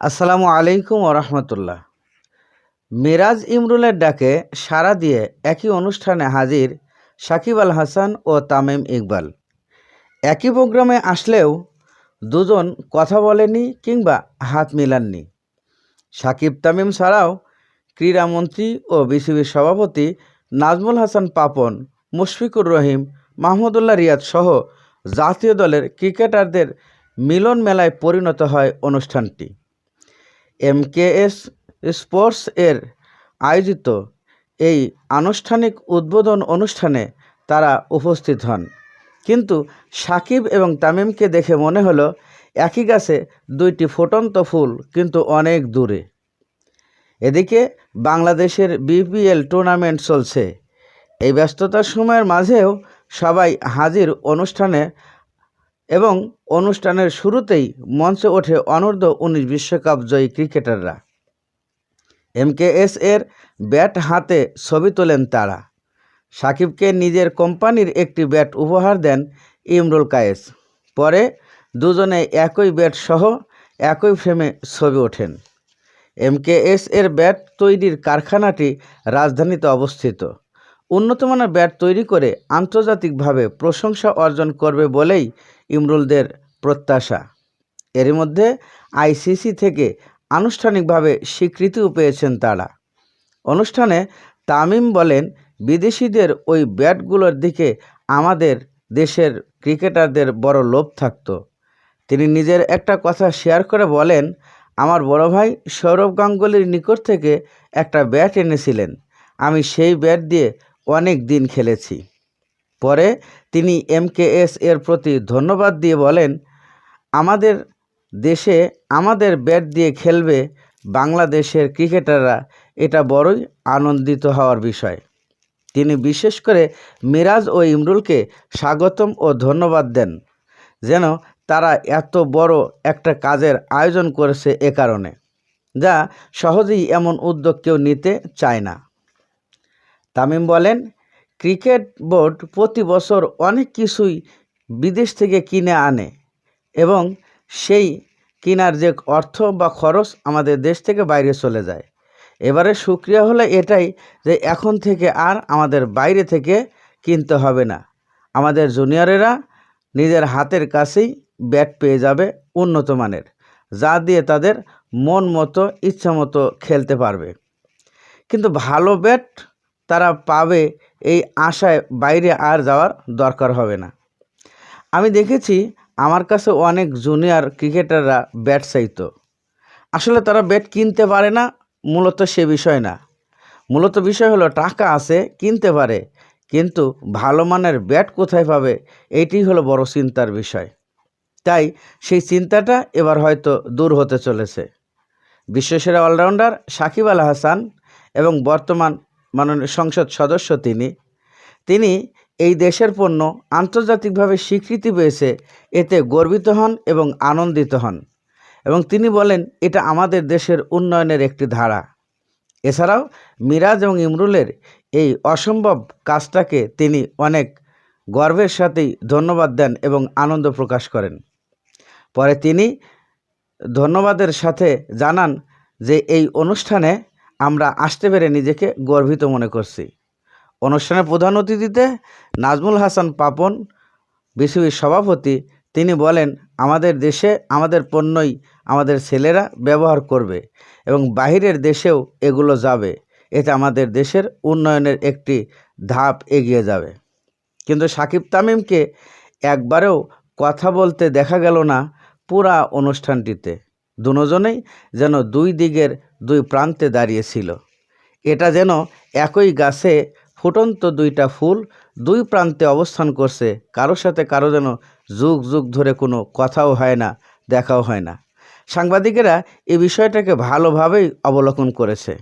আসসালামু আলাইকুম ওরহমতুল্লাহ মিরাজ ইমরুলের ডাকে সাড়া দিয়ে একই অনুষ্ঠানে হাজির সাকিব আল হাসান ও তামিম ইকবাল। একই প্রোগ্রামে আসলেও দুজন কথা বলেনি কিংবা হাত মিলাননি। সাকিব তামিম ছাড়াও ক্রীড়ামন্ত্রী ও বিসিবির সভাপতি নাজমুল হাসান পাপন, মুশফিকুর রহিম, মাহমুদুল্লাহ রিয়াদ সহ জাতীয় দলের ক্রিকেটারদের মিলন মেলায় পরিণত হয় অনুষ্ঠানটি। এমকেএস স্পোর্টস এর আয়োজিত এই আনুষ্ঠানিক উদ্বোধন অনুষ্ঠানে তারা উপস্থিত হন। কিন্তু সাকিব এবং তামিমকে দেখে মনে হলো, একই গাছে দুইটি ফুটন্ত ফুল কিন্তু অনেক দূরে। এদিকে বাংলাদেশের বিপিএল টুর্নামেন্ট চলছে। এই ব্যস্ততার সময়ের মাঝেও সবাই হাজির অনুষ্ঠানে এবং অনুষ্ঠানের শুরুতেই মঞ্চে ওঠে অনূর্ধ্ব উনিশ বিশ্বকাপ জয়ী ক্রিকেটাররা। এমকেএস এর ব্যাট হাতে ছবি তোলেন তারা। সাকিবকে নিজের কোম্পানির একটি ব্যাট উপহার দেন ইমরুল কায়েস। পরে দুজনে একই ব্যাট সহ একই ফ্রেমে ছবি ওঠেন। এমকেএস এর ব্যাট তৈরির কারখানাটি রাজধানীতে অবস্থিত। উন্নতমানের ব্যাট তৈরি করে আন্তর্জাতিকভাবে প্রশংসা অর্জন করবে বলেই ইমরুলদের প্রত্যাশা। এর মধ্যে আইসিসি থেকে আনুষ্ঠানিকভাবে স্বীকৃতিও পেয়েছেন তারা। অনুষ্ঠানে তামিম বলেন, বিদেশিদের ওই ব্যাটগুলোর দিকে আমাদের দেশের ক্রিকেটারদের বড় লোভ থাকত। তিনি নিজের একটা কথা শেয়ার করে বলেন, আমার বড় ভাই সৌরভ গাঙ্গুলির নিকট থেকে একটা ব্যাট এনেছিলেন। আমি সেই ব্যাট দিয়ে অনেক দিন খেলেছি। পরে তিনি এমকেএস এর প্রতি ধন্যবাদ দিয়ে বলেন, আমাদের দেশে আমাদের ব্যাট দিয়ে খেলবে বাংলাদেশের ক্রিকেটাররা, এটা বড়ই আনন্দিত হওয়ার বিষয়। তিনি বিশেষ করে মিরাজ ও ইমরুলকে স্বাগতম ও ধন্যবাদ দেন, যেন তারা এত বড় একটা কাজের আয়োজন করেছে এ কারণে, যা সহজেই এমন উদ্যোগ কেউ নিতে চায় না। তামিম বলেন, ক্রিকেট বোর্ড প্রতি বছর অনেক কিছুই বিদেশ থেকে কিনে আনে এবং সেই কেনার যে অর্থ বা খরচ আমাদের দেশ থেকে বাইরে চলে যায়। এবারে সুক্রিয়া হলো এটাই যে এখন থেকে আর আমাদের বাইরে থেকে কিনতে হবে না। আমাদের জুনিয়রেরা নিজের হাতের কাছেই ব্যাট পেয়ে যাবে উন্নত মানের, যা দিয়ে তাদের মন মতো, ইচ্ছা মতো খেলতে পারবে। কিন্তু ভালো ব্যাট তারা পাবে এই আশায় বাইরে আর যাওয়ার দরকার হবে না। আমি দেখেছি আমার কাছে অনেক জুনিয়র ক্রিকেটাররা ব্যাট চাইতো। আসলে তারা ব্যাট কিনতে পারে না, মূলত সে বিষয় না। মূলত বিষয় হলো টাকা আছে, কিনতে পারে, কিন্তু ভালো মানের ব্যাট কোথায় পাবে এইটি হলো বড় চিন্তার বিষয়। তাই সেই চিন্তাটা এবার হয়তো দূর হতে চলেছে। বিশ্বসেরা অলরাউন্ডার সাকিব আল হাসান এবং বর্তমান মাননীয় সংসদ সদস্য তিনি। তিনি এই দেশের পণ্য আন্তর্জাতিকভাবে স্বীকৃতি পেয়েছে, এতে গর্বিত হন এবং আনন্দিত হন। এবং তিনি বলেন, এটা আমাদের দেশের উন্নয়নের একটি ধারা। এছাড়াও মিরাজ এবং ইমরুলের এই অসম্ভব কাজটাকে তিনি অনেক গর্বের সাথেই ধন্যবাদ দেন এবং আনন্দ প্রকাশ করেন। পরে তিনি ধন্যবাদের সাথে জানান যে, এই অনুষ্ঠানে আমরা আসতে পেরে নিজেকে গর্বিত মনে করছি। অনুষ্ঠানের প্রধান অতিথিতে নাজমুল হাসান পাপন, বিসিবির সভাপতি, তিনি বলেন, আমাদের দেশে আমাদের পণ্যই আমাদের ছেলেরা ব্যবহার করবে এবং বাহিরের দেশেও এগুলো যাবে। এতে আমাদের দেশের উন্নয়নের একটি ধাপ এগিয়ে যাবে। কিন্তু সাকিব তামিমকে একবারেও কথা বলতে দেখা গেল না পুরা অনুষ্ঠানটিতে। দুজনেই যেন দুই দিকের দুই প্রান্তে দাঁড়িয়েছিল এটা যেন একই গাছে ফুটন্ত দুইটা ফুল দুই প্রান্তে অবস্থান করছে। কারোর সাথে কারও যেন যুগ যুগ ধরে কোনো কথাও হয় না, দেখাও হয় না। সাংবাদিকেরা এই বিষয়টাকে ভালোভাবেই অবলোকন করেছে।